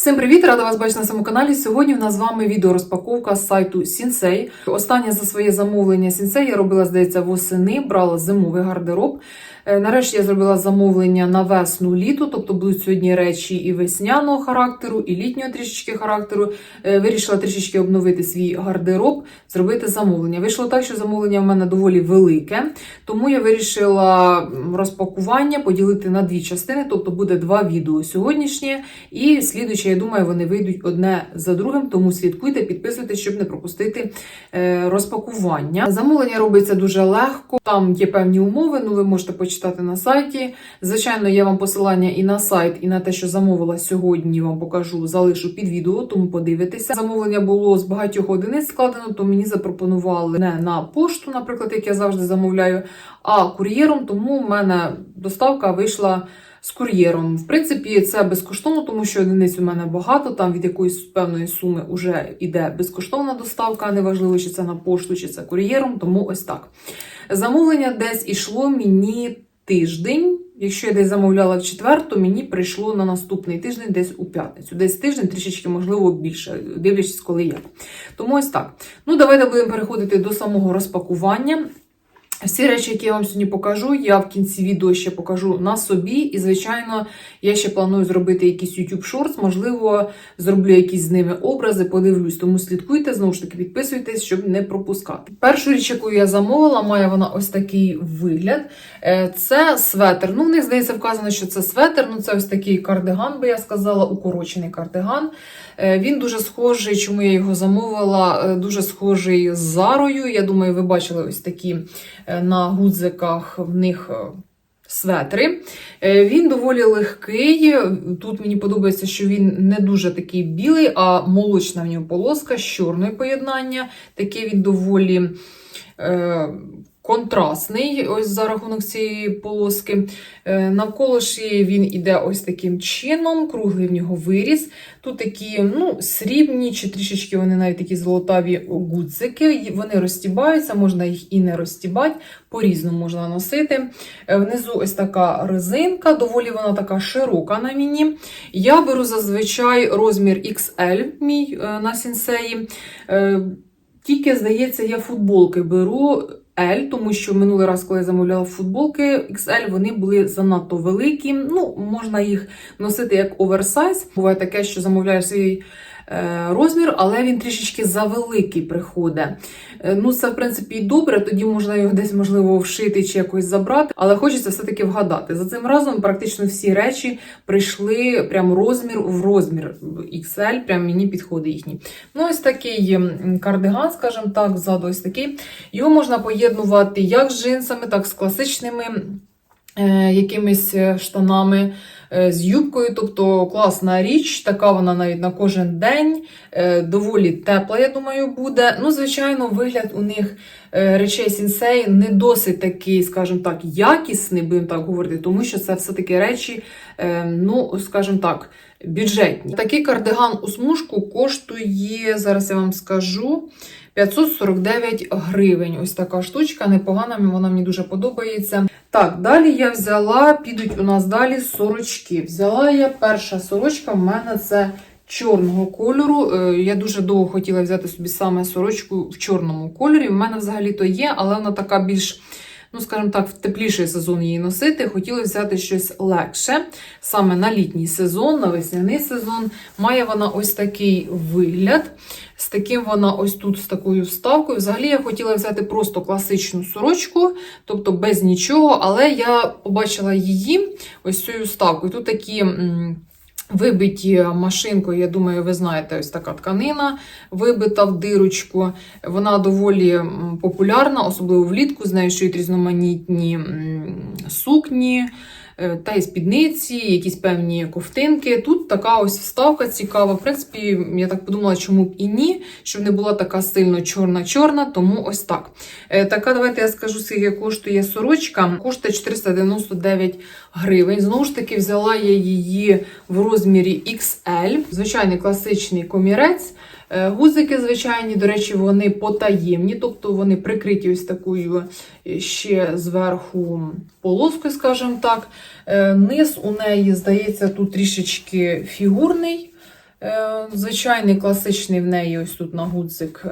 Всім привіт! Рада вас бачити на своєму каналі. Сьогодні в нас з вами відеорозпаковка з сайту Sensei. Останнє за своє замовлення Sensei я робила, здається, восени, брала зимовий гардероб. Е, Нарешті я зробила замовлення на весну літо, тобто будуть сьогодні речі і весняного характеру, і літнього трішечки характеру. Е, Вирішила трішечки обновити свій гардероб, зробити замовлення. Вийшло так, що замовлення в мене доволі велике, тому я вирішила розпакування поділити на дві частини, тобто буде два відео сьогоднішнє і слідуюче, я думаю, вони вийдуть одне за другим, тому слідкуйте, підписуйтесь, щоб не пропустити е, розпакування. Замовлення робиться дуже легко. Там є певні умови, ну ви можете почитати на сайті. Звичайно, я вам посилання і на сайт, і на те, що замовила сьогодні, вам покажу, залишу під відео, тому подивитися. Замовлення було з багатьох одиниць складено, то мені запропонували не на пошту, наприклад, як я завжди замовляю, а кур'єром, тому в мене доставка вийшла з кур'єром. В принципі, це безкоштовно, тому що одиниць у мене багато. Там від якоїсь певної суми вже йде безкоштовна доставка. Неважливо, чи це на пошту, чи це кур'єром. Тому ось так. Замовлення десь ішло мені тиждень. Якщо я десь замовляла в четвер, то мені прийшло на наступний тиждень, десь у п'ятницю. Десь тиждень, трішечки, можливо, більше, дивлячись, коли як. Тому ось так. Ну, давайте будемо переходити до самого розпакування. Всі речі, які я вам сьогодні покажу, я в кінці відео ще покажу на собі. І, звичайно, я ще планую зробити якийсь YouTube Shorts, можливо, зроблю якісь з ними образи, подивлюсь, тому слідкуйте, знову ж таки, підписуйтесь, щоб не пропускати. Першу річ, яку я замовила, має вона ось такий вигляд. Е, Це светр. Ну, в них здається, вказано, що це светр. Ну, це ось такий кардиган, би я сказала, укорочений кардиган. Е, Він дуже схожий, чому я його замовила, е, дуже схожий з Зарою. Я думаю, ви бачили ось такі на гудзиках в них. е, Светри. Е, Він доволі легкий. Тут мені подобається, що він не дуже такий білий, а молочна в нього полоска з чорної поєднання. Таке він доволі е, контрастний, ось за рахунок цієї полоски. Е, навколо шиї він іде ось таким чином, круглий в нього виріс. Тут такі ну, срібні, чи трішечки вони навіть такі золотаві гудзики. Вони розтібаються, можна їх і не розтібати, по-різному можна носити. Е, Внизу ось така резинка, доволі вона така широка на мені. Я беру зазвичай розмір XL мій е, на сінсеї. Тільки, здається, я футболки беру L, тому що минулий раз, коли я замовляла футболки XL, вони були занадто великі. Ну, можна їх носити як оверсайз. Буває таке, що замовляєш свій розмір, але він трішечки завеликий приходить. Е, Ну, це, в принципі, і добре, тоді можна його десь, можливо, вшити чи якось забрати, але хочеться все-таки вгадати. За цим разом практично всі речі прийшли прям розмір в розмір XL, прям мені підходить їхній. Ну, ось такий кардиган, скажімо так, ззаду ось такий. Його можна поєднувати як з джинсами, так з класичними е, якимись е, штанами. Е, З юбкою, тобто класна річ, така вона навіть на кожен день, е, доволі тепла, я думаю, буде. Ну, звичайно, вигляд у них е, речей сінсей не досить такий, скажімо так, якісний, будемо так говорити, тому що це все-таки речі, ну, скажімо так, бюджетні. Такий кардиган у смужку коштує, зараз я вам скажу. 549 гривень. Ось така штучка, непогана, вона мені дуже подобається. Так, далі я взяла, підуть у нас далі сорочки. Взяла я перша сорочка, в мене це чорного кольору. Е, Я дуже довго хотіла взяти собі саме сорочку в чорному кольорі. В мене взагалі-то є, але вона така більш. Ну, скажімо так, в тепліший сезон її носити. Хотіла взяти щось легше, саме на літній сезон, на весняний сезон. Має вона ось такий вигляд. З таким вона ось тут з такою вставкою. Взагалі я хотіла взяти просто класичну сорочку, тобто без нічого, але я побачила її ось цією вставкою. Тут такі. Вибиті машинкою, я думаю, ви знаєте, ось така тканина вибита в дирочку. Вона доволі популярна, особливо влітку. З нею шиють різноманітні сукні, та й спідниці, якісь певні ковтинки. Тут така ось вставка цікава. В принципі, я так подумала, чому б і ні, щоб не була така сильно чорна-чорна, тому ось так. Е, Така, давайте я скажу, скільки коштує сорочка. Коштує 499 гривень. Знову ж таки, взяла я її в розмірі XL. Звичайний класичний комірець. Е, Гузики, звичайні, до речі, вони потаємні, тобто вони прикриті ось такою е, ще зверху полоскою, скажімо так. Е, Низ у неї, здається, тут трішечки фігурний. Звичайний класичний в неї ось тут на гудзик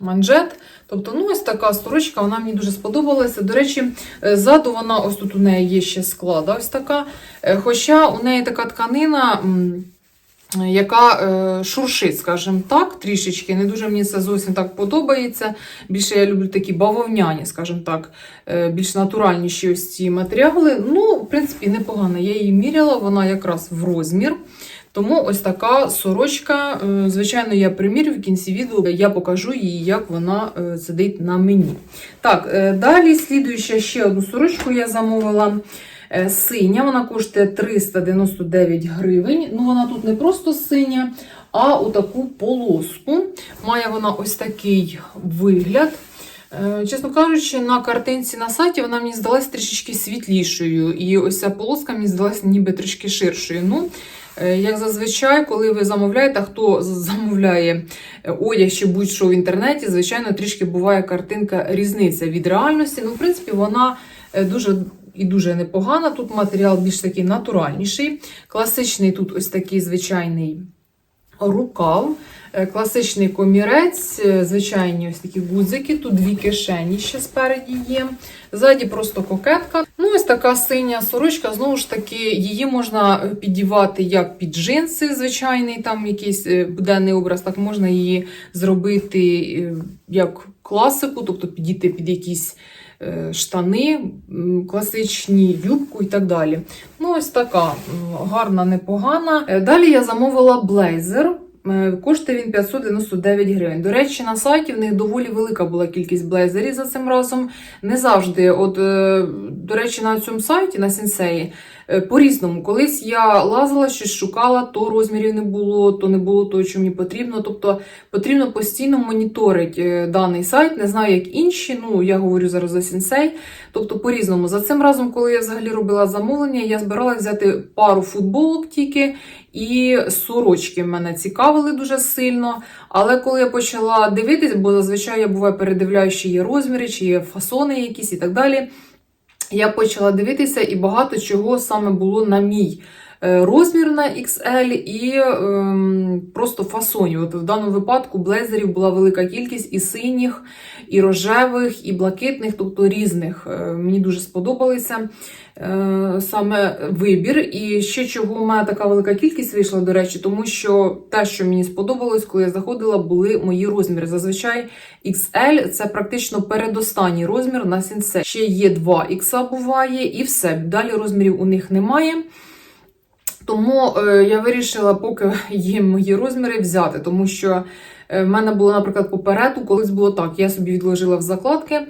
манжет. Тобто, ну, ось така сорочка, вона мені дуже сподобалася. До речі, ззаду вона, ось тут у неї є ще склада, ось така. Хоча у неї така тканина, яка е, шуршить, скажімо так, трішечки. Не дуже мені це зовсім так подобається. Більше я люблю такі бавовняні, скажімо так, е, більш натуральніші ось ці матеріали. Ну, в принципі, непогано. Я її міряла, вона якраз в розмір. Тому ось така сорочка. Е, Звичайно, я примірю в кінці відео, я покажу її, як вона сидить на мені. Так, далі слідуюча ще одну сорочку я замовила. Е, Синя, вона коштує 399 гривень. Ну, вона тут не просто синя, а у таку полоску. Має вона ось такий вигляд. Е, Чесно кажучи, на картинці на сайті вона мені здалась трішечки світлішою. І ось ця полоска мені здалась ніби трішки ширшою. Ну, е, як зазвичай, коли ви замовляєте, хто замовляє одяг чи будь-що в інтернеті, звичайно, трішки буває картинка різниця від реальності. Ну, в принципі, вона дуже і дуже непогана. Тут матеріал більш такий натуральніший. Класичний тут ось такий звичайний рукав, е, класичний комірець, е, звичайні ось такі гудзики. Тут дві кишені ще спереді є. Ззаді просто кокетка. Ну, ось така синя сорочка. Знову ж таки, її можна підівати як під джинси, звичайний там якийсь е, буденний образ, так можна її зробити як класику, тобто підійти під якісь штани, класичні юбку і так далі. Ну, ось така гарна, непогана. Е, Далі я замовила блейзер. Е, Коштує він 599 гривень. До речі, на сайті в них доволі велика була кількість блейзерів за цим разом. Не завжди, от, е, до речі, на цьому сайті, на сенсеї, е, по-різному. Колись я лазила, щось шукала, то розмірів не було, то не було того, що мені потрібно. Тобто потрібно постійно моніторити даний сайт. Не знаю, як інші. Ну, я говорю зараз за сенсей. Тобто по-різному. За цим разом, коли я взагалі робила замовлення, я збиралася взяти пару футболок тільки. І сорочки мене цікавили дуже сильно. Але коли я почала дивитись, бо зазвичай я буває передивляю, чи є розміри, чи є фасони якісь і так далі. Я почала дивитися, і багато чого саме було на мій розмір на XL і ем, просто фасонів. От в даному випадку блейзерів була велика кількість і синіх, і рожевих, і блакитних, тобто різних. Е, Мені дуже сподобалися е, саме вибір. І ще чого у мене така велика кількість вийшла, до речі, тому що те, що мені сподобалось, коли я заходила, були мої розміри. Зазвичай XL це практично передостанній розмір на сінсе. Ще є 2 X буває, і все. Далі розмірів у них немає. Тому е, я вирішила, поки є мої розміри, взяти, тому що е, в мене було, наприклад, попереду, колись було так. Я собі відложила в закладки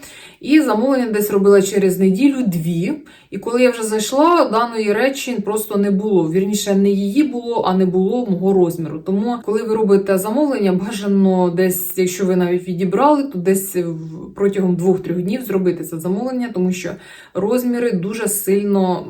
і замовлення десь робила через неділю-дві. І коли я вже зайшла, даної речі просто не було. Вірніше, не її було, а не було мого розміру. Тому, коли ви робите замовлення, бажано десь, якщо ви навіть відібрали, то десь протягом двох-трьох днів зробити це замовлення, тому що розміри дуже сильно.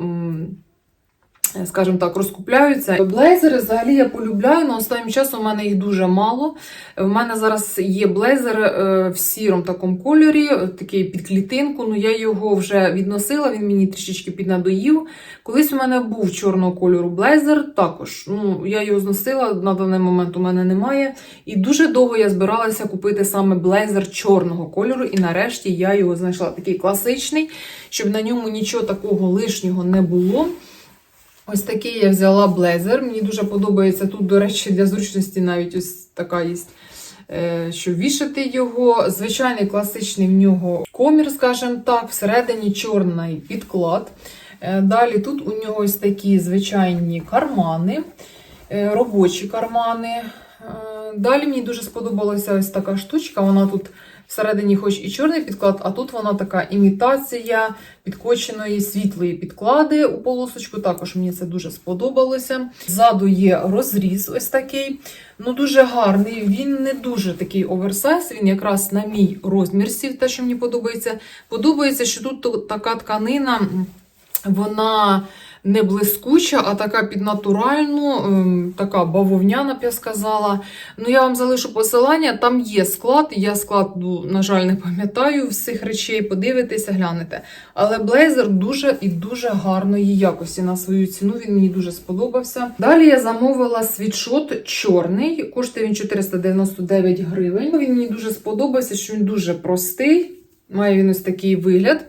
М, скажімо так, розкупляються. Блейзери взагалі я полюбляю, але останнім часом у мене їх дуже мало. У мене зараз є блейзер е, в сірому такому кольорі, е, такий під клітинку. Ну я його вже відносила, він мені трішечки піднадоїв. Колись у мене був чорного кольору блейзер, також. Ну, я його зносила, на даний момент у мене немає. І дуже довго я збиралася купити саме блейзер чорного кольору, і нарешті я його знайшла. Такий класичний, щоб на ньому нічого такого лишнього не було. Ось такий я взяла блейзер. Мені дуже подобається. Тут, до речі, для зручності навіть ось така є, е, що вішати його. Звичайний класичний в нього комір, скажімо так, всередині чорний підклад. Е, Далі тут у нього ось такі звичайні кармани, е, робочі кармани. Далі мені дуже сподобалася ось така штучка. Вона тут всередині, хоч і чорний підклад, а тут вона така імітація підкоченої світлої підклади у полосочку. Також мені це дуже сподобалося. Ззаду є розріз ось такий. Ну, дуже гарний. Він не дуже такий оверсайз, він якраз на мій розмір сів, те, що мені подобається. Подобається, що тут така тканина, вона не блискуча, а така під натуральну, ем, така бавовняна, б я сказала. Ну, я вам залишу посилання, там є склад. Я складу, на жаль, не пам'ятаю всіх речей. Подивитеся, глянете. Але блейзер дуже і дуже гарної якості на свою ціну. Він мені дуже сподобався. Далі я замовила світшот чорний, коштує він 499 гривень. Він мені дуже сподобався, що він дуже простий. Має він ось такий вигляд.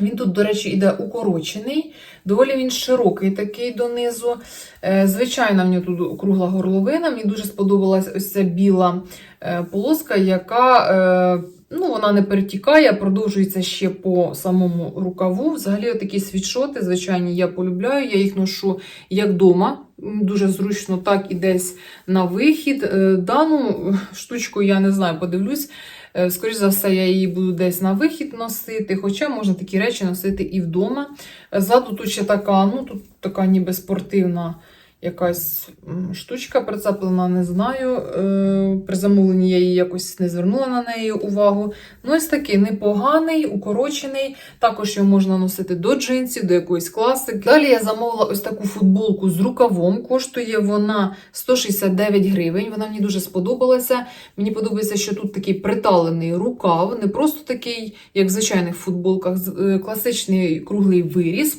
Він тут, до речі, іде укорочений, доволі він широкий такий донизу. Е, Звичайно, в нього тут кругла горловина. Мені дуже сподобалась ось ця біла е, полоска, яка е, ну, вона не перетікає, продовжується ще по самому рукаву. Взагалі, такі світшоти, звичайні, я полюбляю. Я їх ношу як вдома. Дуже зручно, так і десь на вихід. Дану штучку я не знаю, подивлюсь. Е, Скоріше за все, я її буду десь на вихід носити, хоча можна такі речі носити і вдома. Е, Ззаду тут ще така, ну тут така ніби спортивна якась штучка прицеплена, не знаю. Е, При замовленні я її якось не звернула на неї увагу. Ну, ось такий непоганий, укорочений. Також його можна носити до джинсів, до якоїсь класики. Далі я замовила ось таку футболку з рукавом. Коштує вона 169 гривень. Вона мені дуже сподобалася. Мені подобається, що тут такий приталений рукав, не просто такий, як в звичайних футболках, е, класичний круглий виріз.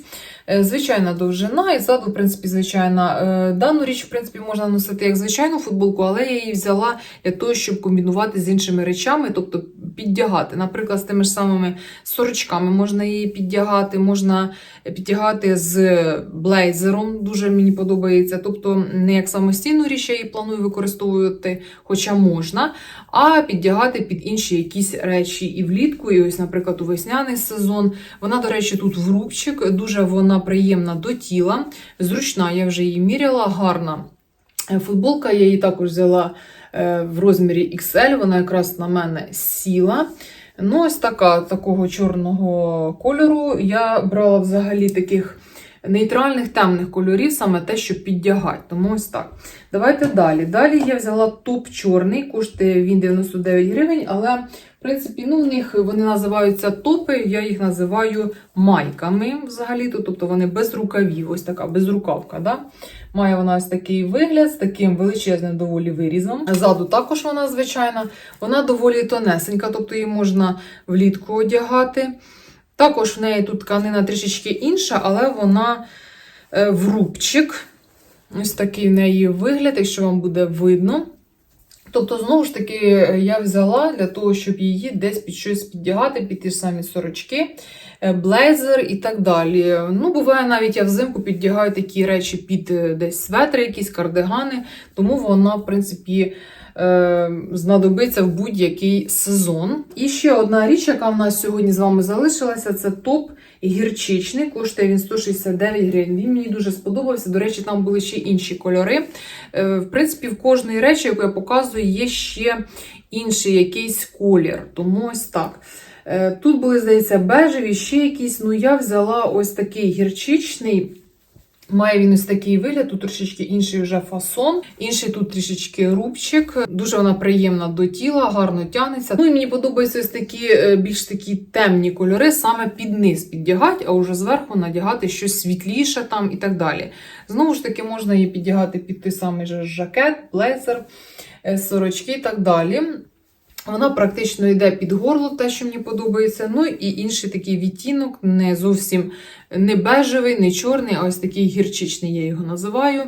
Е, Звичайна довжина, і ззаду, в принципі, звичайна. Е, Дану річ, в принципі, можна носити як звичайну футболку, але я її взяла для того, щоб комбінувати з іншими речами, тобто піддягати. Наприклад, з тими ж самими сорочками можна її піддягати, можна підтягати з блейзером, дуже мені подобається. Тобто, не як самостійну річ я її планую використовувати, хоча можна, а піддягати під інші якісь речі і влітку, і ось, наприклад, у весняний сезон. Вона, до речі, тут в рубчик, дуже вона приємна до тіла, зручна, я вже її міряла, гарна. Е, Футболка я її також взяла е, в розмірі XL, вона якраз на мене сіла. Ну, ось така, такого чорного кольору. Я брала взагалі таких нейтральних темних кольорів, саме те, що піддягати. Тому ось так. Давайте далі. Далі я взяла топ чорний, коштує він 99 гривень, але принципі, ну, у них вони називаються топи, я їх називаю майками взагалі-то, тобто вони без рукавів, ось така безрукавка. Да? Має вона ось такий вигляд з таким величезним доволі вирізом. Ззаду також вона звичайна, вона доволі тонесенька, тобто її можна влітку одягати. Також в неї тут тканина трішечки інша, але вона е, в рубчик. Ось такий в неї вигляд, якщо вам буде видно. Тобто, знову ж таки, я взяла для того, щоб її десь під щось піддягати, під ті ж самі сорочки, е, блейзер і так далі. Ну, буває, навіть я взимку піддягаю такі речі під е, десь светри, якісь кардигани, тому вона, в принципі, е, знадобиться в будь-який сезон. І ще одна річ, яка в нас сьогодні з вами залишилася, це топ гірчичний. Коштує він 169 гривень. Він мені дуже сподобався. До речі, там були ще інші кольори. Е, В принципі, в кожної речі, яку я показую, є ще інший якийсь колір. Тому ось так. Е, Тут були, здається, бежеві, ще якісь. Ну, я взяла ось такий гірчичний. Має він ось такий вигляд, тут трішечки інший вже фасон, інший тут трішечки рубчик. Дуже вона приємна до тіла, гарно тягнеться. Ну і мені подобаються ось такі е, більш такі темні кольори, саме під низ піддягати, а вже зверху надягати щось світліше там і так далі. Знову ж таки, можна її піддягати під той самий же жакет, блейзер, е, сорочки і так далі. Вона практично йде під горло, те, що мені подобається. Ну і інший такий відтінок, не зовсім не бежевий, не чорний, а ось такий гірчичний, я його називаю.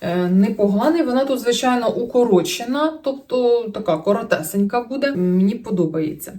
Е, Непоганий. Вона тут, звичайно, укорочена, тобто така коротесенька буде. Мені подобається.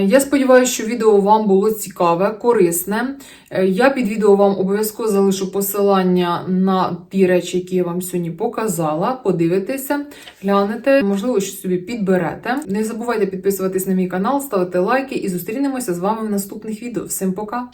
Я сподіваюся, що відео вам було цікаве, корисне. Е, Я під відео вам обов'язково залишу посилання на ті речі, які я вам сьогодні показала. Подивитеся, глянете, можливо, щось собі підберете. Не забувайте підписуватись на мій канал, ставити лайки і зустрінемося з вами в наступних відео. Всім пока!